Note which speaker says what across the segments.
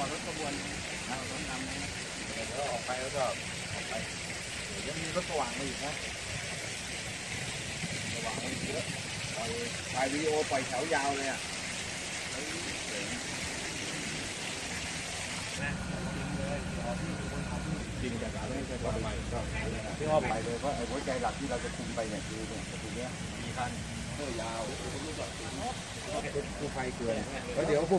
Speaker 1: อรถขบวนเอารถนำนะเดี๋ยวออกไปแล้วก็ออกไปเดี๋ยวยังมีรถสว่างมาอีกนะสว่างมาอีกเยอะปล่อยถ่ายวีดีโอปล่อยแถวยาวเลยอะเฮ้ยเจ๋งนะจริงจากการไม่ใช่ไปก็ที่ว่าไปเลยเพราะไอ้หัวใจหลักที่เราจะคุมไปเนี่ยคือเนี่ยประตูเนี้ยมีคันเออยาวเป็นผู้ไฟเกลือแล้วเดี๋ยวพว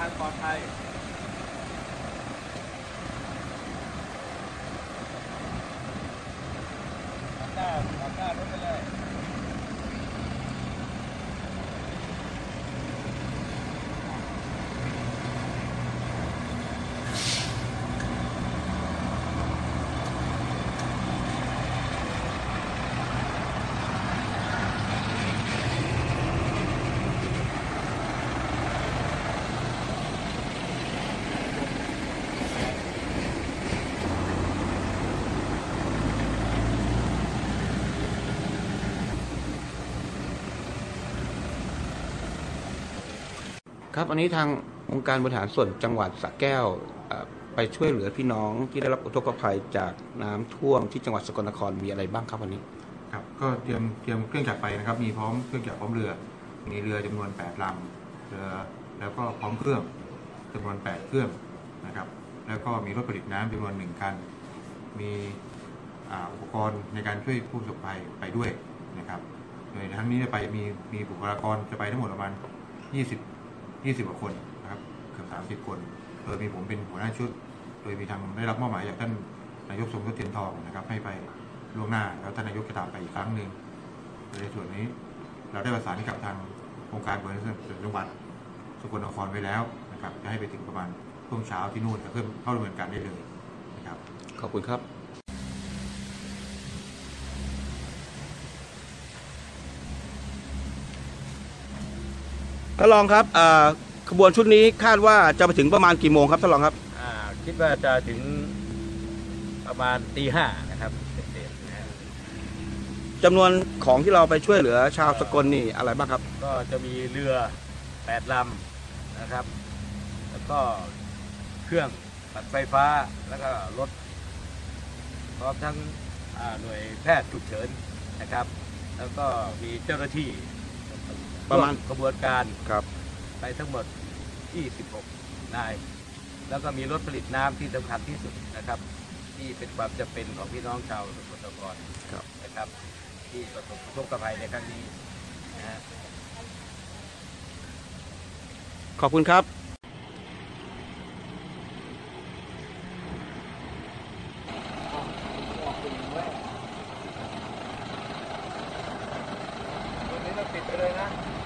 Speaker 1: กันนะ เดินทางปลอดภัยตัดหน้าตัดหน้ารถไปเลย
Speaker 2: ครับวันนี้ทางองค์การบริหารส่วนจังหวัดสระแก้วไปช่วยเหลือพี่น้องที่ได้รับอุทกภัยจากน้ำท่วมที่จังหวัดสกลนครมีอะไรบ้างครับวันนี้
Speaker 3: ครับก็เตรียมเตรียมเครื่องจักรไปนะครับ มีพร้อมเครื่องจักรพร้อมเรือ มีเรือจำนวน8ลำเรือแล้วก็พร้อมเครื่องจำนวน 8 เครื่องนะครับ แล้วก็มีรถผลิตน้ำจำนวน1คัน มีอุปกรณ์ในการช่วยผู้ประสบภัยไปด้วยนะครับโดยทั้งนี้จะไปมีมีบุคลากรจะไปทั้งหมดประมาณ 20 20กว่าคนนะครับเกือบ30 คน โดยมีผมเป็นหัวหน้าชุด โดยมีทางได้รับมอบหมายจากท่านนายกทรงยศเทียนทองนะครับ ให้ไปล่วงหน้าแล้วท่านนายกจะตามไปอีกครั้งหนึ่งในส่วนนี้เราได้ประสานกับทางองค์การบริหารส่วนจังหวัดสกลนครไว้แล้วนะครับจะให้ไปถึงประมาณช่วงเช้าที่นู่นจะเพิ่มเข้าดำเนินการได้เลยนะครับ
Speaker 2: ขอบคุณครับ ท่านรองครับเอ่อขบวนชุดนี้คาดว่าจะไปถึงประมาณกี่โมงครับท่านรองครับ
Speaker 1: อ่าคิดว่าจะถึงประมาณตีห้านะครับเด็ดๆนะฮะ
Speaker 2: จำนวนของที่เราไปช่วยเหลือชาวสกลนี่อะไรบ้างครับ
Speaker 1: ก็จะมีเรือแปดลำนะครับ แล้วก็เครื่องตัดไฟฟ้าแล้วก็รถพร้อมทั้งอ่าหน่วยแพทย์ฉุกเฉินนะครับ แล้วก็มีเจ้าหน้าที่
Speaker 2: ประมาณ
Speaker 1: กระบวนการ
Speaker 2: ครับ
Speaker 1: ไปทั้งหมด 26 นาย แล้วก็มีรถผลิตน้ำที่สำคัญที่สุดนะครับ ที่เป็นความจำเป็นของพี่น้องชาวสกลนครนะครับ ที่ประสบทุกข์ภัยในครั้งนี้นะฮะ
Speaker 2: ขอบคุณครับติดไปเลยนะ